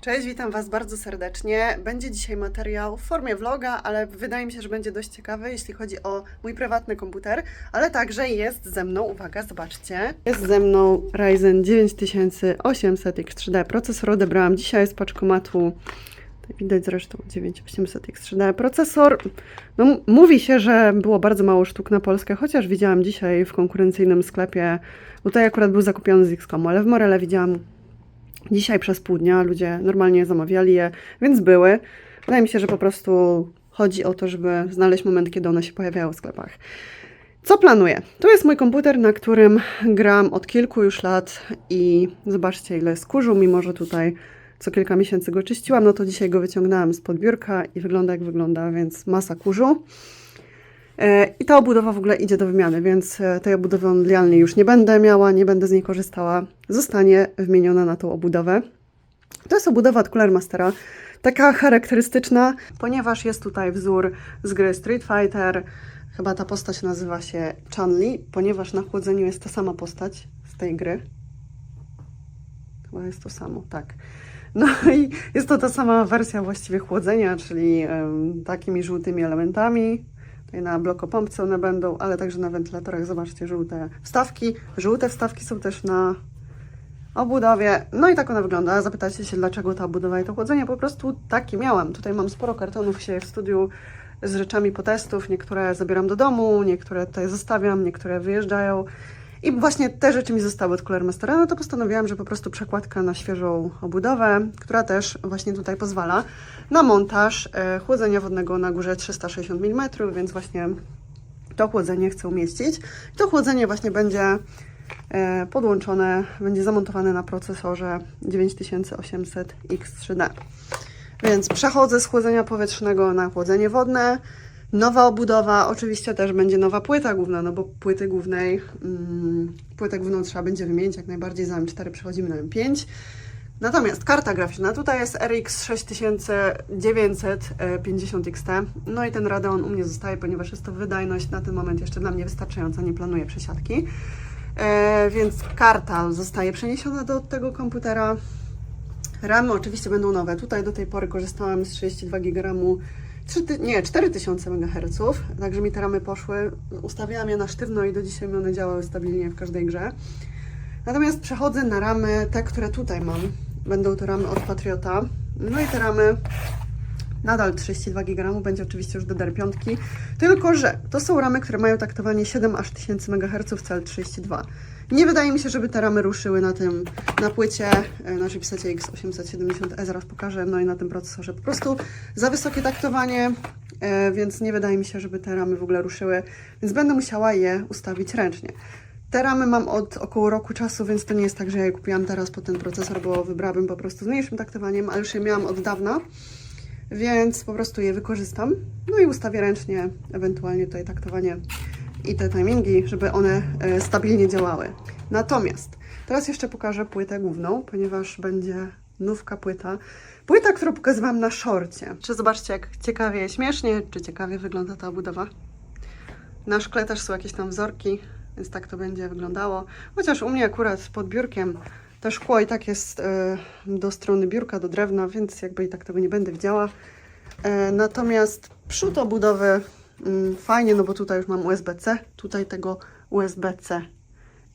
Cześć, witam Was bardzo serdecznie. Będzie dzisiaj materiał w formie vloga, ale wydaje mi się, że będzie dość ciekawy, jeśli chodzi o mój prywatny komputer, ale także jest ze mną, uwaga, zobaczcie. Jest ze mną Ryzen 9800 X3D. Procesor odebrałam dzisiaj z paczkomatu. Tutaj Widać zresztą 9800 X3D. Procesor, no mówi się, że było bardzo mało sztuk na Polskę, chociaż widziałam dzisiaj w konkurencyjnym sklepie, tutaj akurat był zakupiony z XCOMu, ale w Morele widziałam Dzisiaj przez pół dnia ludzie normalnie zamawiali je, więc były. Wydaje mi się, że po prostu chodzi o to, żeby znaleźć moment, kiedy one się pojawiają w sklepach. Co planuję? Tu jest mój komputer, na którym gram od kilku już lat i zobaczcie, ile skórzył, mimo że tutaj co kilka miesięcy go czyściłam, no to dzisiaj go wyciągnęłam z podbiórka i wygląda jak wygląda, więc masa kurzu. E, I ta obudowa w ogóle idzie do wymiany, więc e, tej obudowy onlialnej już nie będę miała, nie będę z niej korzystała. Zostanie wymieniona na tą obudowę. To jest obudowa od Cooler Mastera, taka charakterystyczna, ponieważ jest tutaj wzór z gry Street Fighter. Chyba ta postać nazywa się Chun-Li, ponieważ na chłodzeniu jest ta sama postać z tej gry. Chyba jest to samo, tak. No i jest to ta sama wersja właściwie chłodzenia, czyli em, takimi żółtymi elementami. Tutaj na blokopompce one będą, ale także na wentylatorach zobaczcie żółte wstawki. Żółte wstawki są też na obudowie. No i tak ona wygląda. Zapytacie się, dlaczego ta obudowa i to chłodzenie. Po prostu taki miałam. Tutaj mam sporo kartonów się w studiu z rzeczami potestów. Niektóre zabieram do domu, niektóre tutaj zostawiam, niektóre wyjeżdżają. I właśnie te rzeczy mi zostały od Cooler Mastera, no to postanowiłam, że po prostu przekładka na świeżą obudowę, która też właśnie tutaj pozwala na montaż e, chłodzenia wodnego na górze 360 mm, więc właśnie to chłodzenie chcę umieścić. To chłodzenie właśnie będzie e, podłączone, będzie zamontowane na procesorze 9800 X3D. Więc przechodzę z chłodzenia powietrznego na chłodzenie wodne. Nowa obudowa, oczywiście też będzie nowa płyta główna, no bo płyty głównej, mm, płytę główną trzeba będzie wymienić jak najbardziej za M4 przechodzimy na M5. Natomiast karta graficzna, tutaj jest RX 6950 XT, no i ten Radeon u mnie zostaje, ponieważ jest to wydajność na ten moment jeszcze dla mnie wystarczająca, nie planuję przesiadki. E, więc karta zostaje przeniesiona do tego komputera. Ramy oczywiście będą nowe. Tutaj do tej pory korzystałam z 32 GB, 3, ty- nie, 4000 MHz, także mi te ramy poszły. Ustawiałam je na sztywno i do dzisiaj mi one działały stabilnie w każdej grze. Natomiast przechodzę na ramy, te, które tutaj mam. Będą to ramy od Patriota. No i te ramy nadal 32 GB, będzie oczywiście już DDR5, tylko że to są ramy, które mają taktowanie 7 aż 1000 MHz CL32. Nie wydaje mi się, żeby te ramy ruszyły na tym, na płycie, e, na chipsecie X870E, zaraz pokażę, no i na tym procesorze. Po prostu za wysokie taktowanie, e, więc nie wydaje mi się, żeby te ramy w ogóle ruszyły, więc będę musiała je ustawić ręcznie. Te ramy mam od około roku czasu, więc to nie jest tak, że ja je kupiłam teraz po ten procesor, bo wybrałabym po prostu z mniejszym taktowaniem, ale już je miałam od dawna, więc po prostu je wykorzystam. No i ustawię ręcznie, ewentualnie tutaj taktowanie i te timingi, żeby one e, stabilnie działały. Natomiast teraz jeszcze pokażę płytę główną, ponieważ będzie nówka płyta. Płyta, którą pokazywałam na szorcie. Czy zobaczcie, jak ciekawie, śmiesznie, czy ciekawie wygląda ta obudowa? Na szkle też są jakieś tam wzorki, więc tak to będzie wyglądało. Chociaż u mnie akurat pod biurkiem to szkło i tak jest e, do strony biurka, do drewna, więc jakby i tak tego nie będę widziała. E, natomiast przód obudowy fajnie, no bo tutaj już mam USB-C, tutaj tego USB-C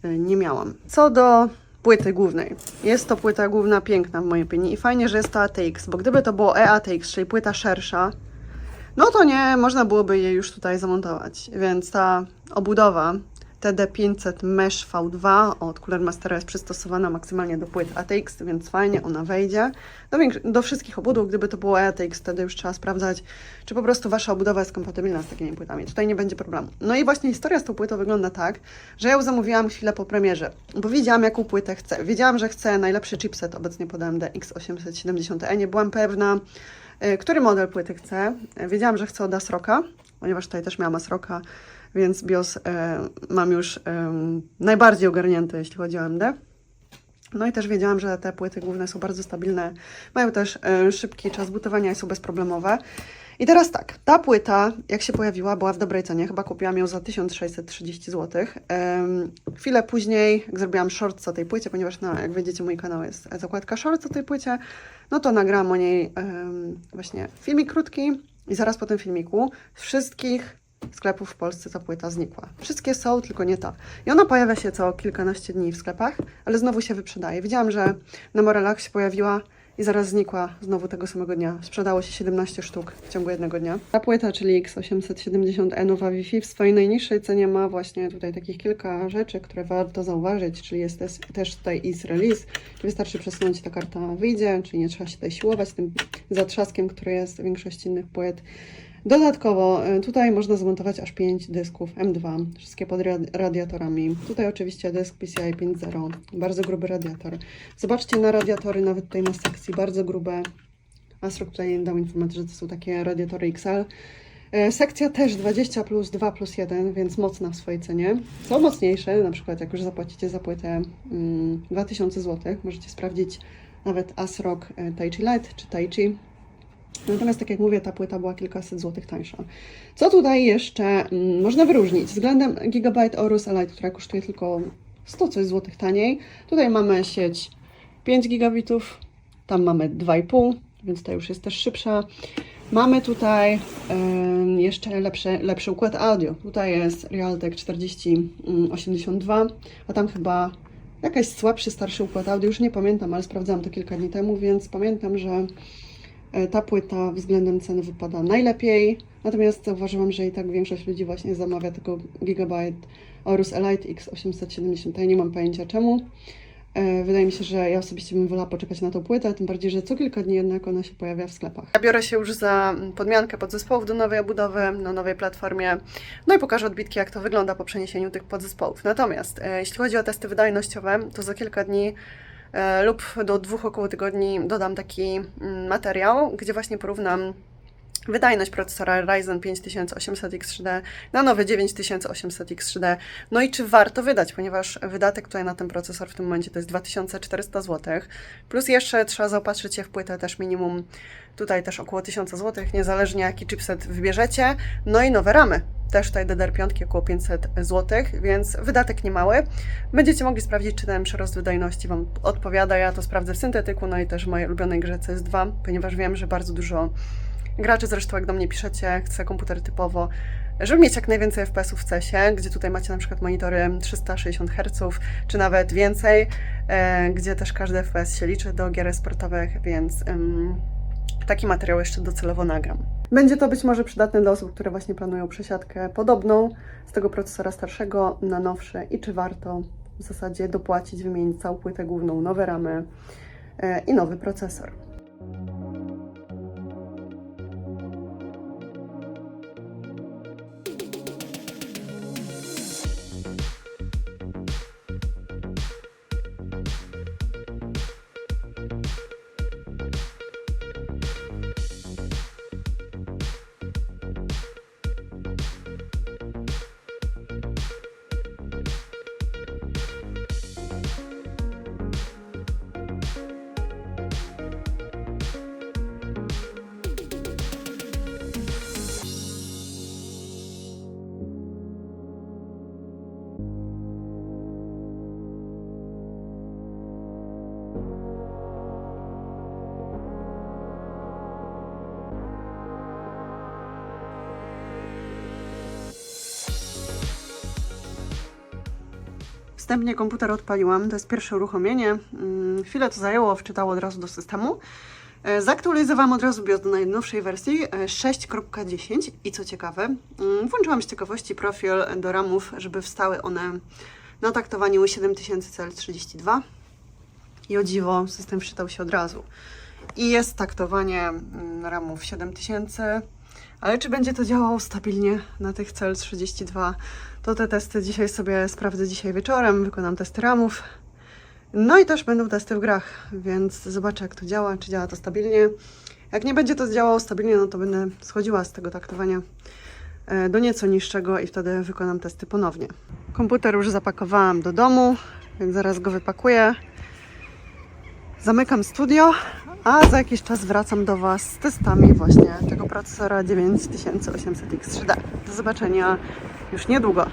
e, nie miałam. Co do płyty głównej. Jest to płyta główna piękna w mojej opinii i fajnie, że jest to ATX, bo gdyby to było EATX, czyli płyta szersza, no to nie można byłoby jej już tutaj zamontować. Więc ta obudowa TD500 Mesh V2 od Cooler Mastera jest przystosowana maksymalnie do płyt ATX, więc fajnie ona wejdzie. Do, do wszystkich obudów, gdyby to było ATX, wtedy już trzeba sprawdzać, czy po prostu wasza obudowa jest kompatybilna z takimi płytami. Tutaj nie będzie problemu. No i właśnie historia z tą płytą wygląda tak, że ja ją zamówiłam chwilę po premierze, bo wiedziałam, jaką płytę chcę. Wiedziałam, że chcę najlepszy chipset obecnie pod AMD X870E. Nie byłam pewna, y, który model płyty chcę. Y, Wiedziałam, że chcę od Asroka, ponieważ tutaj też miałam Asroka, więc BIOS e, mam już em, najbardziej ogarnięty, jeśli chodzi o AMD. No i też wiedziałam, że te płyty główne są bardzo stabilne, mają też e, szybki czas butowania i są bezproblemowe. I teraz tak, ta płyta, jak się pojawiła, była w dobrej cenie. Chyba kupiłam ją za 1630 zł. Chwilę później, jak zrobiłam short o tej płycie, ponieważ, no, jak wiecie, mój kanał jest zakładka short o tej płycie, no to nagrałam o niej właśnie filmik krótki i zaraz po tym filmiku wszystkich sklepów w Polsce ta płyta znikła. Wszystkie są, tylko nie ta. I ona pojawia się co kilkanaście dni w sklepach, ale znowu się wyprzedaje. Widziałam, że na Morelach się pojawiła i zaraz znikła znowu tego samego dnia. Sprzedało się 17 sztuk w ciągu jednego dnia. Ta płyta, czyli X870E Nowa Wi-Fi w swojej najniższej cenie ma właśnie tutaj takich kilka rzeczy, które warto zauważyć, czyli jest też, też tutaj is release, wystarczy przesunąć ta karta wyjdzie, czyli nie trzeba się tutaj siłować tym zatrzaskiem, który jest w większości innych płyt. Dodatkowo y, tutaj można zamontować aż 5 dysków M2, wszystkie pod radi- radiatorami. Tutaj oczywiście dysk PCI 5.0, bardzo gruby radiator. Zobaczcie na radiatory, nawet tutaj na sekcji, bardzo grube. Asrock tutaj dał informację, że to są takie radiatory XL. E, Sekcja też 20 plus 2 plus 1, więc mocna w swojej cenie. Są mocniejsze, na przykład jak już zapłacicie za płytę mm, 2000 zł, możecie sprawdzić nawet Asrock e, Taichi Light czy Taichi. Natomiast, tak jak mówię, ta płyta była kilkaset złotych tańsza. Co tutaj jeszcze mm, można wyróżnić? Względem Gigabyte Aorus Elite, która kosztuje tylko 100 coś złotych taniej. Tutaj mamy sieć 5 gigabitów, tam mamy 2,5, więc ta już jest też szybsza. Mamy tutaj em, jeszcze lepszy, lepszy układ audio. Tutaj jest Realtek 4082, a tam chyba jakaś słabszy, starszy układ audio. Już nie pamiętam, ale sprawdzałam to kilka dni temu, więc pamiętam, że ta płyta względem ceny wypada najlepiej. Natomiast zauważyłam, że i tak większość ludzi właśnie zamawia tylko Gigabyte Aorus Elite X870. Ja nie mam pojęcia czemu. E, Wydaje mi się, że ja osobiście bym wolała poczekać na tą płytę, tym bardziej, że co kilka dni jednak ona się pojawia w sklepach. Ja biorę się już za podmiankę podzespołów do nowej obudowy na nowej platformie, no i pokażę odbitki, jak to wygląda po przeniesieniu tych podzespołów. Natomiast e, jeśli chodzi o testy wydajnościowe, to za kilka dni e, lub do dwóch około tygodni dodam taki mm, materiał, gdzie właśnie porównam wydajność procesora Ryzen 5800X3D na nowy 9800X3D. No i czy warto wydać, ponieważ wydatek tutaj na ten procesor w tym momencie to jest 2400 zł. Plus jeszcze trzeba zaopatrzyć się w płytę też minimum tutaj też około 1000 zł, niezależnie jaki chipset wybierzecie. No i nowe ramy. Też tutaj DDR5 około 500 zł, więc wydatek niemały. Będziecie mogli sprawdzić, czy ten przyrost wydajności Wam odpowiada. Ja to sprawdzę w syntetyku, no i też w mojej ulubionej grze CS2, ponieważ wiem, że bardzo dużo graczy zresztą, jak do mnie piszecie, chce komputer typowo, żeby mieć jak najwięcej FPS-ów w CESie, gdzie tutaj macie na przykład monitory 360 Hz, czy nawet więcej, e, gdzie też każdy FPS się liczy do gier sportowych, więc ym, taki materiał jeszcze docelowo nagram. Będzie to być może przydatne dla osób, które właśnie planują przesiadkę podobną z tego procesora starszego na nowszy i czy warto w zasadzie dopłacić, wymienić całą płytę główną, nowe ramy e, i nowy procesor. Wstępnie komputer odpaliłam, to jest pierwsze uruchomienie. Mm, Chwilę to zajęło, wczytało od razu do systemu. E, Zaktualizowałam od razu BIOS do najnowszej wersji e, 6.10 i co ciekawe, mm, włączyłam z ciekawości profil do ramów, żeby wstały one na taktowaniu 7000CL32 i o dziwo system wczytał się od razu. I jest taktowanie mm, ramów 7000, ale czy będzie to działało stabilnie na tych CL32, to te testy dzisiaj sobie sprawdzę dzisiaj wieczorem, wykonam testy ramów. No i też będą testy w grach, więc zobaczę jak to działa, czy działa to stabilnie. Jak nie będzie to działało stabilnie, no to będę schodziła z tego taktowania e, do nieco niższego i wtedy wykonam testy ponownie. Komputer już zapakowałam do domu, więc zaraz go wypakuję. Zamykam studio, a za jakiś czas wracam do Was z testami właśnie tego procesora 9800X3D. Do zobaczenia już niedługo.